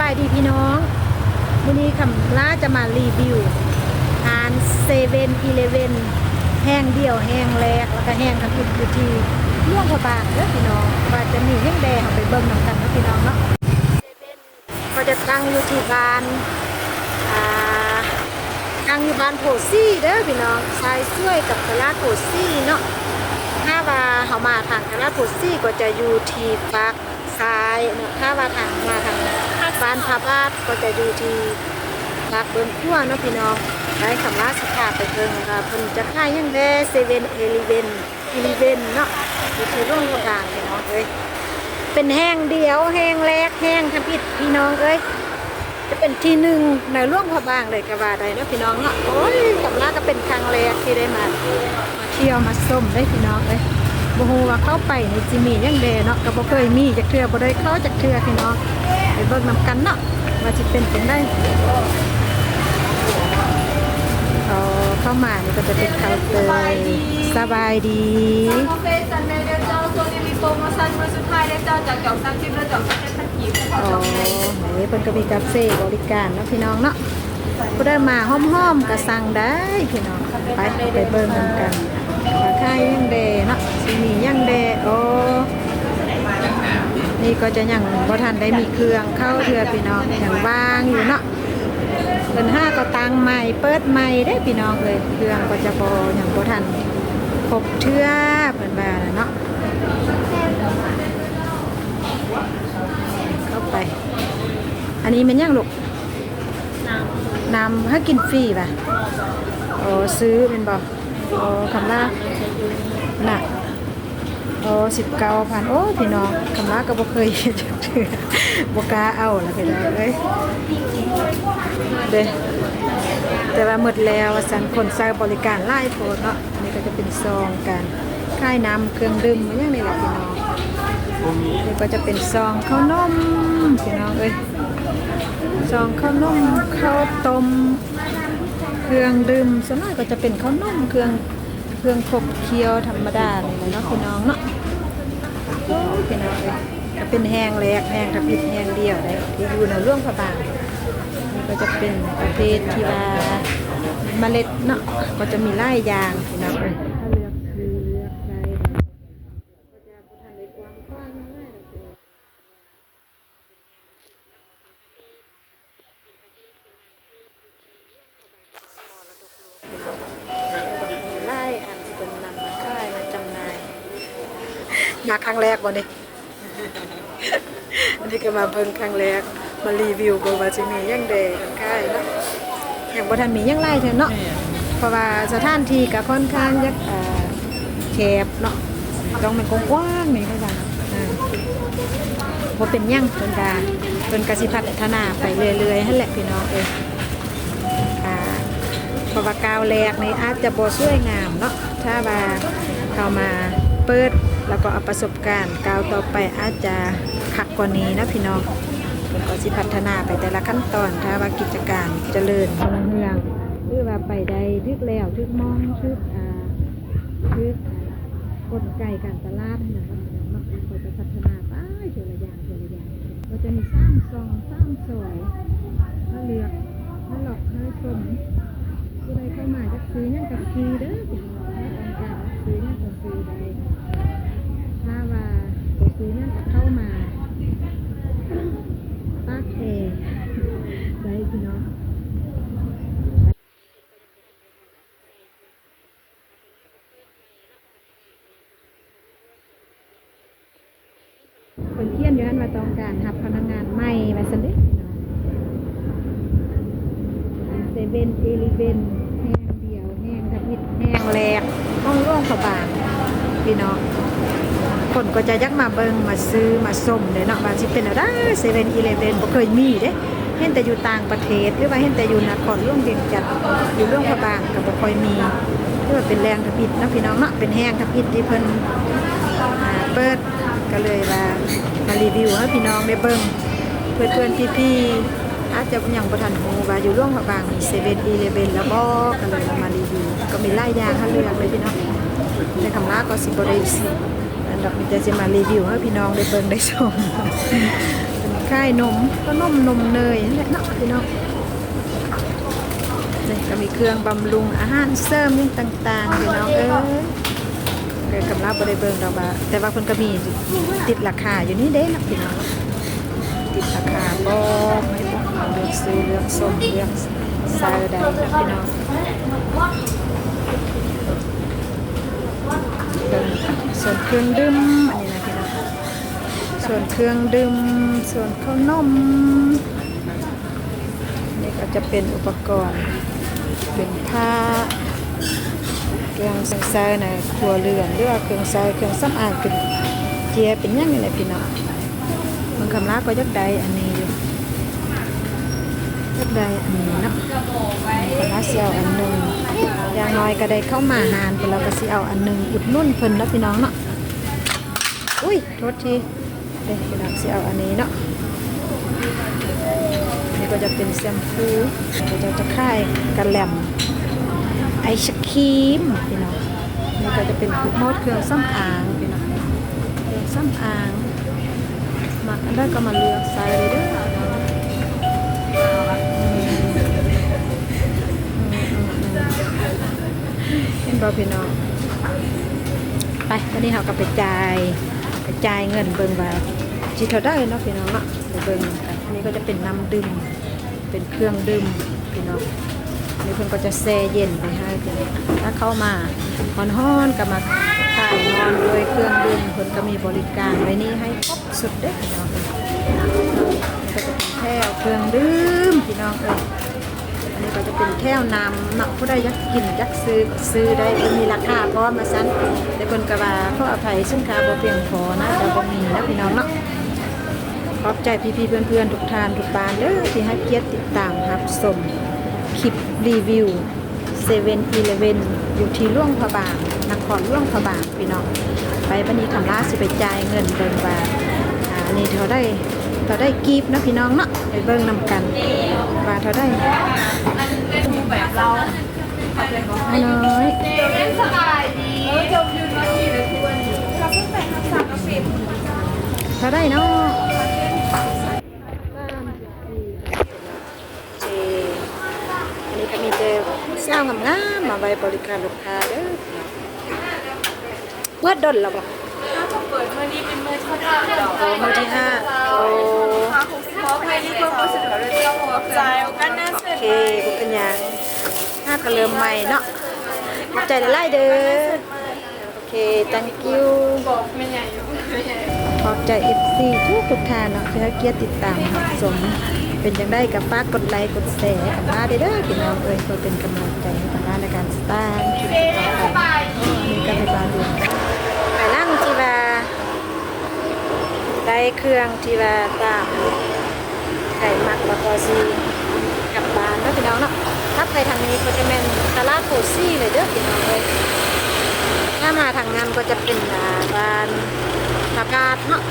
บายดีพี่น้องวันนี้คำล่าจะมารีวิวทานเซเว่นอีเลเว่นแห้งเดียวแห้งแรกแล้วก็แห้งทั้งอื่นอยู่ที่ล่วงพระบางเด้อพี่น้องว่าจะมีแห้งแดงเอาไปเบิ่งนำกันนะพี่น้องเนาะเซเว่นก็จะตั้งอยู่ที่บ้านอ่าตั้งอยู่บ้านโพซี่เด้อพี่น้องชายช่วยกับตลาดโพซี่เนาะถ้าว่าเขามาทางคณะพุทธซี่ก็จะอยู่ที่ปักซ้ายเนอะถ้าว่าทางมาทาง บ้านพาบาทก็จะอยู่ที่ปักเบิ้งขั้วเนาะพี่น้องได้คำราสภาไปเพิ่งค่ะเพิ่นจะขายยังแด่เซเว่นเอลิเวนอีลิเวนเนาะอยู่ที่โรงพยาบาลพี่น้องเอ้ยเป็นแห้งเดียวแห้งแรกแห้งทำอิดพี่น้องเอ้ยจะเป็นที่หนึ่งในร่วมพะบางเลยก็ว่าได้เนาะพี่น้องเนาะโอ้ยคำราก็เป็นครั้งแรกที่ได้มามาเที่ยวมาส้มได้พี่น้องเลยบ่ฮู้ว่าเข้าไปในจิมียังเดเนาะก็บ่เคยมีจักเทือบ่ได้เข้าจักเทือพี่น้อง ไปเบิ่งนำกันเนาะว่าสิเป็นจังได๋เอาเข้ามานี่ก็จะเป็นเคาน์เตอร์สบายดีคาเฟ่จันเนเดเจ้าโซนมีโปรโมชั่นวันสุดท้ายเดเจ้าจากเก่าสามสิบแล้วจากสามสิบพันกีบขออ๋อจองเลยนี่เพิ่นก็มีกาแฟบริการเนาะพี่น้องเนาะผู้ได้มาห้อมๆก็สั่งได้พี่น้องไปไปเบิ่งนำกันราคายังเดเนาะสิมียังเดโอ้ นี่ก็จะยังบ่ทันได้มีเครื่องเข้าเทือพี่น้องอยังว่างอยู่เนาะเป็นห้าก็ตังใหม่เปิดใหม่ได้พี่น้องเลยเครื่องก็จะบ่ยังบ่ทันครบเทือเพิ่นว่าน่ะเนาะเข้าไป อันนี้มันยังลูกน้ำให้กินฟรีป่ะโอ้ซื้อเป็นบ่โอ้คำละน่ะ อ้สิบเก้าพันโอ้พี่น้องคำลาก็บ่เคยเห็นจักเทื่อบ่กล้าเอาละพี่น้องเอ้ยเด้แต่ว่าหมดแล้วสันคนใช้บริการไล่โพเนาะอันนี้ก็จะเป็นซองกันค่ายน้ำเครื่องดื่มมันยังนี่แหละพี่น้องนี่ก็จะเป็นซองข้าวนมพี่น้องเอ้ยซองข้าวนมข้าวต้มเครื่องดื่มส่วนมากก็จะเป็นข้าวนมเครื่อง เครื่องคบเคี้ยวธรรมดาเลยเนาะคุณน้องเนาะโอ้ยพี่น้องเลยเป็นแห้งแรกแห้งทับอิดแห้งเดียวได้ที่อยู่ในร่วงพระบางนี่ก็จะเป็นประเภทที่ว่าเมล็ดเนาะก็จะมีไล่ยางพี่น้องเลยถ้าเลือกคือเลือกได้ก็จะบ่ทันได้กว้างกว้างง่ายๆเลยไล่อันที่เป็นนำมาขายมาจำหน่าย มาครั้งแรกวันนี้อันนี้ก็มาเบิ่งครั้งแรก มารีวิวเบิ่งว่าสิมีหยังแดงขายเนาะอย่างบ่ทันมีหยังไล่เถอะเนาะเพราะว่าสถานที่ก็ค่อนข้างยักเอ่อแคบเนาะต้องเป็นกว้างๆนี่เขาว่าอ่าบ่เป็นหยังเพิ่นว่าเพิ่นก็สิพัฒนาไปเรื่อยๆหั่นแหละพี่น้องเอ้ยอ่าเพราะว่ากาวแรกนี่อาจจะบ่สวยงามเนาะถ้าว่าเข้ามาเปิด แล้วก็เอาประสบการณ์ก้าวต่อไปอาจจะคักกว่านี้นะพี่น้องเพิ่นก็สิพัฒนาไปแต่ละขั้นตอนถ้าว่ากิจการเจริญรุ่งเรืองหรือว่าไปได้ทึกแล้วทึกมองทึกอ่าทึกกลไกการตลาดนั่นนะครับเนก็จะพัฒนาไปเทีละอย่างเทีละอย่างก็จะมีสร้างซองสร้างสวยถ้าเลือกถ้าหลอกให้ชมผู้ใดเข้ามาจะซื้อนั่นก็ซื้อเด้อพี่น้องให้ต้องการซื้อนั่นก็ซื้อได้ถ้าว่าบ่ซื้อนั่นก็เข้ามาปากเอได้ พี่น้องคนเขียนอยู่นั่นมาต้องการรับพนักงานใหม่มาสนเด้พี่น้องเซเว่นเอลิเวนแห้งเดียวแห้งทำอิดแห้งแหลกห้องร่วงขบางพี่น้องคนก็จะยักมาเบิงมาซื้อมาส้มเลยเนาะว่าสิเป็นอะไรเซเว่นอีเลเวนบ่เคยมีเด้ เห็นแต่อยู่ต่างประเทศหรือว่าเห็นแต่อยู่นครหลวงเวียงจันทน์อยู่ร่วงขบางก็บ่ค่อยมีหรือว่าเป็นแรงทำอิดนะพี่น้องเนาะเป็นแห้งทำอิดที่เพิ่นเปิดก็เลยว่ามารีวิวให้พี่น้องได้เบิ่งเพื่อนเพื่อนพี่พี่ๆอาจจะยังประทันหูว่าอยู่ร่วงพระบางมีเซเว่นอีเลเวนแล้วก็กันเลยมารีวิวก็มีไล่ยางให้เลือกเลยพี่น้องในคำลาก็สิบริสิอันดับมีแต่จะมารีวิวให้พี่น้องได้เบิ่งได้ชม คล้ายนมก็นมนมเนยนั่นแหละเนาะพี่น้องนี่ก็มีเครื่องบำรุงอาหารเสริมอยังต่างๆพี่น้องเอ้ยเกิดกำลังบริเบิงดอกว่าแต่ว่าเพิ่นก็มีติดราคาอยู่นี่เด้เนาะพี่น้องติดราคาบ่ไม่พวกเราเลือกซื้อเลือกส้มเลือกซาด้นะพี่น้องเบิ่งส่วนเครื่องดื่มอันนี้นะพี่น้อง ส่วนเครื่องดื่ม ส่วนข้าวนม นี่ก็จะเป็นอุปกรณ์ เป็นผ้าเครื่องใช้ในครัวเรือนหรือว่าเครื่องใช้เครื่องสำอางเป็นเจียเป็นยังนี่แหละพี่น้องมันคำลาก็ยักใดอันนี้อยู่ยักใดอันนี้เนาะคำลาเสียวอันหนึ่งอย่างน้อยก็ได้เข้ามาหารเพิ่นเราก็สิเอาอันหนึ่งอุดนุ่นเพิ่นเนาะพี่น้องเนาะอุ้ยโทษที เด็กพี่น้องสิเอาอันนี้เนาะนี่ก็จะเป็นแชมพูก็จะจะค่ายกระแหลมไอศครีมพี่น้องนี่ก็จะเป็นโมดเครื่องซ้ำอ่างพี่น้องเครื่องซ้ำอ่างมาอันได้ก็มาเลือกใส่เลยเด้อเห็นบ่พี่น้อง ไปวันนี้เราก็ไปจ่ายไปจ่ายเงินเบิ่งว่า จีเท่าได้เนาะพี่น้องเนาะไปเบิ่งกันอันนี้ก็จะเป็นน้ำดื่มเป็นเครื่องดื่มพี่น้องนี่เพิ่นก็จะแช่เย็นไปให้พี่น้องถ้าเข้ามาฮ้อนๆก็มาถ่ายนอนด้วยเครื่องดื่มเพิ่นก็มีบริการไว้นี่ให้ครบสุดเด้อพี่น้องนี่ก็จะเป็นแค่เครื่องดื่มพี่น้องเอ้ยอันนี้ก็จะเป็นแก้วน้ำเนาะผู้ใดอยากกินอยากซื้อซื้อได้มีราคาพร้อมมาซันแต่คนกระบาขออภัยซึ่งค่าบ่เพียงพอนะแต่บ่มีนะพี่น้องเนาะ ขอบใจพี่ๆเพื่อนๆ ทุกท่านทุกบ้านเด้อที่ให้เกียรติติดตามรับชมคลิปรีวิว7 e เ e ่ e ออยู่ที่ล่วงพระบางนครล่วงพระบางพี่น้องไปวันนี้คำลาสิไปจ่ายเงินเบิ่งว่าอ่าอันนี้เขาได้เขาได้กีบเนาะพี่น้องเนาะไปเบิ่งนำกันว่าเขาได้แบบเราให้น้อยเล่นสบายดีเออจมยืนมาขี่เลยทุกวันเราเพิ่งแต่งคำสั่งกาแฟเท่าได้เนาะอันนี้ก็มีเจ สื้องามๆมาไว้บริการลูกค้าเด้อเปิดดนแล้วบ่ถ้าจะเปิดเมื่อนี้เป็นเมื่อที่ห้าโอ้มื้อที่ห้าโอ้ค่ะคงเพราะเมื่อนี้เพิ่มรู้สึกเราเลยต้องหัวใจกันนะโอเคบุเป็นหยังห้าก็เริ่มใหม่เนาะขอบใจหลายๆเด้อโอเค thank you บอกไม่ใหญ่อยู่ขอบใจ FC ทุกทุกท่านเนาะที่ให้เกียรติติดตามรับชม เป็นยังได้กับฝากดไลค์กดแชร์กับมาได้เด้อพี่น้องเอ้ยเพื่อเป็นกำลังใจให้กับร้าในการสร้างคลิปต่อไปมีการไปบานดูไปล่างทีว่าได้เครื่องทีว่าตามไก่หมักแล้วก็ซีกลับบ้านเนาะพี่น้องเนาะถ้าไปทางนี้ก็จะเป็นตลาดโพซี่เลยเด้อพี่น้องเอ้ยถ้ามาทางงานก็จะเป็นบ้านประกาศเนาะ